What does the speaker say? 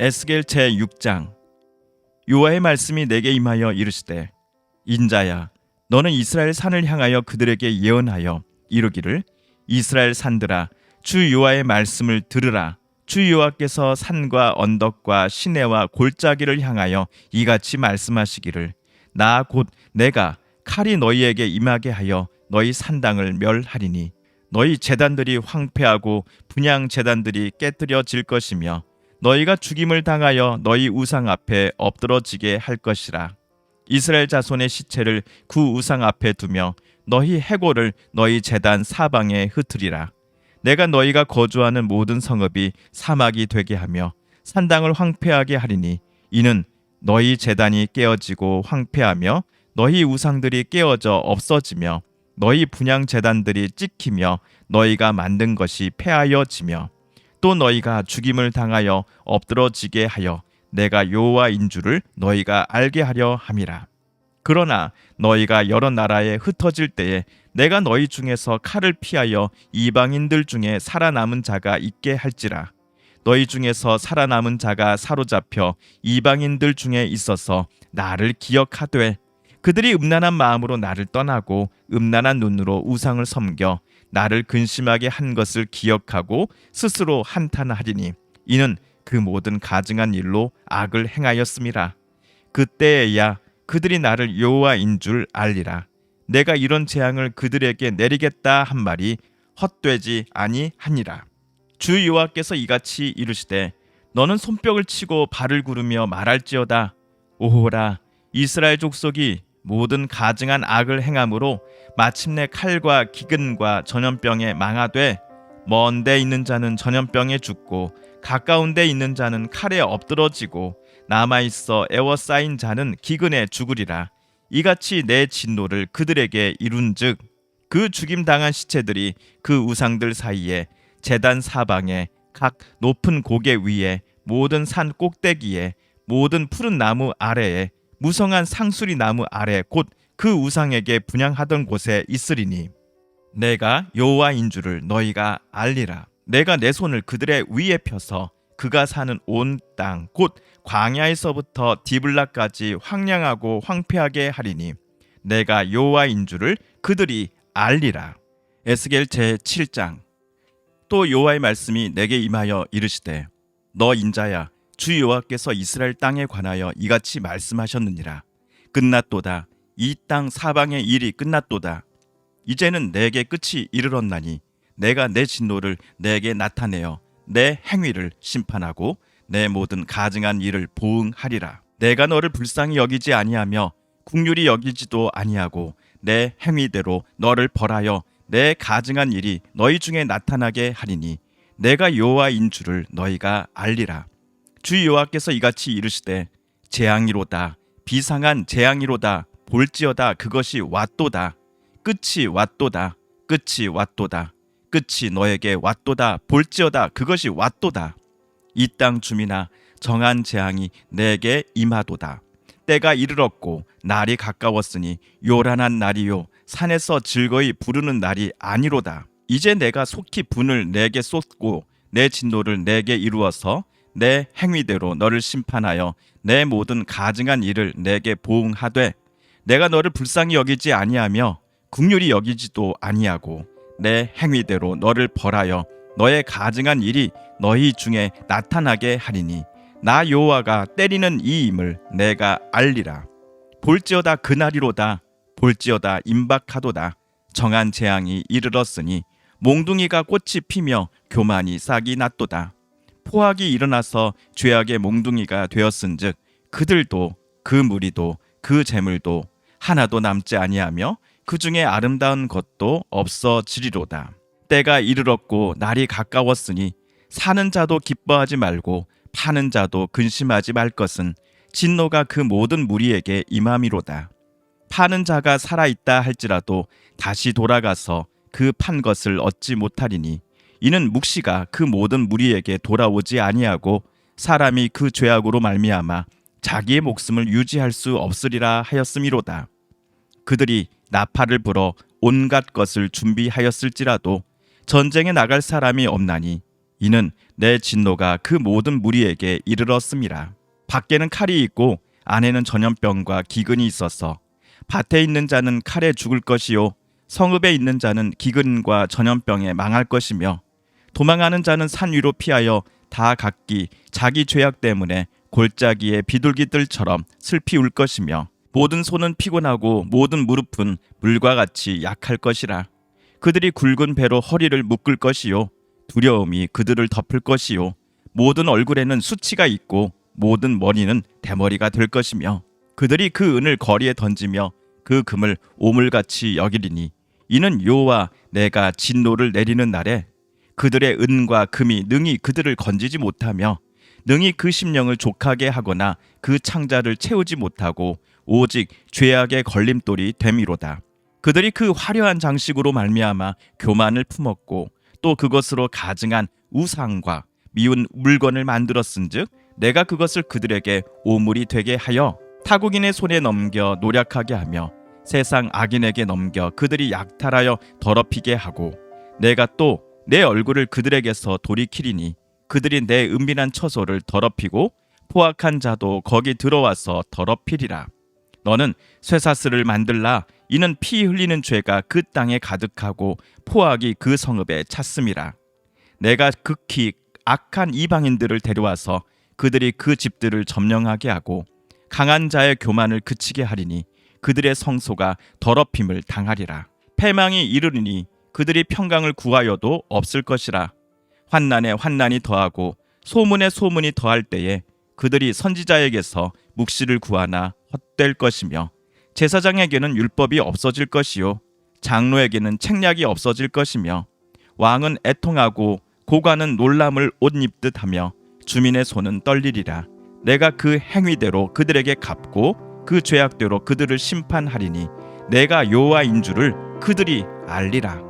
에스겔 제 6장. 요하의 말씀이 내게 임하여 이르시되 인자야 너는 이스라엘 산을 향하여 그들에게 예언하여 이르기를 이스라엘 산들아 주 요하의 말씀을 들으라. 주 여호와께서 산과 언덕과 시내와 골짜기를 향하여 이같이 말씀하시기를 나 곧 내가 칼이 너희에게 임하게 하여 너희 산당을 멸하리니 너희 재단들이 황폐하고 분양 재단들이 깨뜨려질 것이며 너희가 죽임을 당하여 너희 우상 앞에 엎드러지게 할 것이라. 이스라엘 자손의 시체를 그 우상 앞에 두며 너희 해골을 너희 재단 사방에 흩으리라. 내가 너희가 거주하는 모든 성읍이 사막이 되게 하며 산당을 황폐하게 하리니 이는 너희 재단이 깨어지고 황폐하며 너희 우상들이 깨어져 없어지며 너희 분양 재단들이 찍히며 너희가 만든 것이 폐하여지며 또 너희가 죽임을 당하여 엎드러지게 하여 내가 여호와인 줄을 너희가 알게 하려 함이라. 그러나 너희가 여러 나라에 흩어질 때에 내가 너희 중에서 칼을 피하여 이방인들 중에 살아남은 자가 있게 할지라. 너희 중에서 살아남은 자가 사로잡혀 이방인들 중에 있어서 나를 기억하되 그들이 음란한 마음으로 나를 떠나고 음란한 눈으로 우상을 섬겨 나를 근심하게 한 것을 기억하고 스스로 한탄하리니 이는 그 모든 가증한 일로 악을 행하였음이라 그때에야 그들이 나를 여호와인 줄 알리라. 내가 이런 재앙을 그들에게 내리겠다 한 말이 헛되지 아니하니라. 주 여호와께서 이같이 이르시되 너는 손뼉을 치고 발을 구르며 말할지어다. 오호라 이스라엘 족속이 모든 가증한 악을 행함으로 마침내 칼과 기근과 전염병에 망하되 먼 데 있는 자는 전염병에 죽고 가까운 데 있는 자는 칼에 엎드러지고 남아 있어 애워싸인 자는 기근에 죽으리라. 이같이 내 진노를 그들에게 이룬즉 그 죽임 당한 시체들이 그 우상들 사이에 재단 사방에 각 높은 고개 위에 모든 산 꼭대기에 모든 푸른 나무 아래에 무성한 상수리 나무 아래 곧 그 우상에게 분양하던 곳에 있으리니 내가 여호와인 줄을 너희가 알리라. 내가 내 손을 그들의 위에 펴서 그가 사는 온 땅 곧 광야에서부터 디블라까지 황량하고 황폐하게 하리니 내가 여호와인 줄을 그들이 알리라. 에스겔 제 7장. 또 여호와의 말씀이 내게 임하여 이르시되 너 인자야 주 여호와께서 이스라엘 땅에 관하여 이같이 말씀하셨느니라. 끝났도다 이 땅 사방의 일이 끝났도다. 이제는 내게 끝이 이르렀나니 내가 내 진노를 내게 나타내어 내 행위를 심판하고 내 모든 가증한 일을 보응하리라. 내가 너를 불쌍히 여기지 아니하며 국률이 여기지도 아니하고 내 행위대로 너를 벌하여 내 가증한 일이 너희 중에 나타나게 하리니 내가 여호와인 줄을 너희가 알리라. 주 여호와께서 이같이 이르시되 재앙이로다. 비상한 재앙이로다 볼지어다 그것이 왔도다. 끝이 왔도다 끝이 왔도다. 끝이 너에게 왔도다 볼지어다 그것이 왔도다. 이 땅 주민아 정한 재앙이 내게 임하도다. 때가 이르렀고 날이 가까웠으니 요란한 날이요 산에서 즐거이 부르는 날이 아니로다. 이제 내가 속히 분을 내게 쏟고 내 진노를 내게 이루어서 내 행위대로 너를 심판하여 내 모든 가증한 일을 내게 보응하되 내가 너를 불쌍히 여기지 아니하며 국률이 여기지도 아니하고 내 행위대로 너를 벌하여 너의 가증한 일이 너희 중에 나타나게 하리니 나 여호와가 때리는 이 임을 내가 알리라. 볼지어다 그날이로다. 볼지어다 임박하도다. 정한 재앙이 이르렀으니 몽둥이가 꽃이 피며 교만이 싹이 났도다. 포악이 일어나서 죄악의 몽둥이가 되었은즉 그들도 그 무리도 그 재물도 하나도 남지 아니하며 그 중에 아름다운 것도 없어지리로다. 때가 이르렀고 날이 가까웠으니 사는 자도 기뻐하지 말고 파는 자도 근심하지 말 것은 진노가 그 모든 무리에게 임함이로다. 파는 자가 살아 있다 할지라도 다시 돌아가서 그 판 것을 얻지 못하리니 이는 묵시가 그 모든 무리에게 돌아오지 아니하고 사람이 그 죄악으로 말미암아 자기의 목숨을 유지할 수 없으리라 하였음이로다. 그들이 나팔을 불어 온갖 것을 준비하였을지라도 전쟁에 나갈 사람이 없나니 이는 내 진노가 그 모든 무리에게 이르렀음이라. 밖에는 칼이 있고 안에는 전염병과 기근이 있어서 밭에 있는 자는 칼에 죽을 것이요 성읍에 있는 자는 기근과 전염병에 망할 것이며 도망하는 자는 산 위로 피하여 다 각기 자기 죄악 때문에 골짜기에 비둘기들처럼 슬피 울 것이며 모든 손은 피곤하고 모든 무릎은 물과 같이 약할 것이라. 그들이 굵은 배로 허리를 묶을 것이요 두려움이 그들을 덮을 것이요 모든 얼굴에는 수치가 있고 모든 머리는 대머리가 될 것이며 그들이 그 은을 거리에 던지며 그 금을 오물같이 여기리니 이는 요와 내가 진노를 내리는 날에 그들의 은과 금이 능히 그들을 건지지 못하며 능히 그 심령을 족하게 하거나 그 창자를 채우지 못하고 오직 죄악의 걸림돌이 됨이로다. 그들이 그 화려한 장식으로 말미암아 교만을 품었고 또 그것으로 가증한 우상과 미운 물건을 만들었은즉 내가 그것을 그들에게 오물이 되게 하여 타국인의 손에 넘겨 노력하게 하며 세상 악인에게 넘겨 그들이 약탈하여 더럽히게 하고 내가 또 내 얼굴을 그들에게서 돌이키리니 그들이 내 은밀한 처소를 더럽히고 포악한 자도 거기 들어와서 더럽히리라 너는 쇠사슬을 만들라. 이는 피 흘리는 죄가 그 땅에 가득하고 포악이 그 성읍에 찼음이라. 내가 극히 악한 이방인들을 데려와서 그들이 그 집들을 점령하게 하고 강한 자의 교만을 그치게 하리니 그들의 성소가 더럽힘을 당하리라. 패망이 이르리니 그들이 평강을 구하여도 없을 것이라. 환난에 환난이 더하고 소문에 소문이 더할 때에 그들이 선지자에게서 묵시를 구하나 헛될 것이며 제사장에게는 율법이 없어질 것이요 장로에게는 책략이 없어질 것이며 왕은 애통하고 고관은 놀람을 옷 입듯 하며 주민의 손은 떨리리라. 내가 그 행위대로 그들에게 갚고 그 죄악대로 그들을 심판하리니 내가 여호와인 줄을 그들이 알리라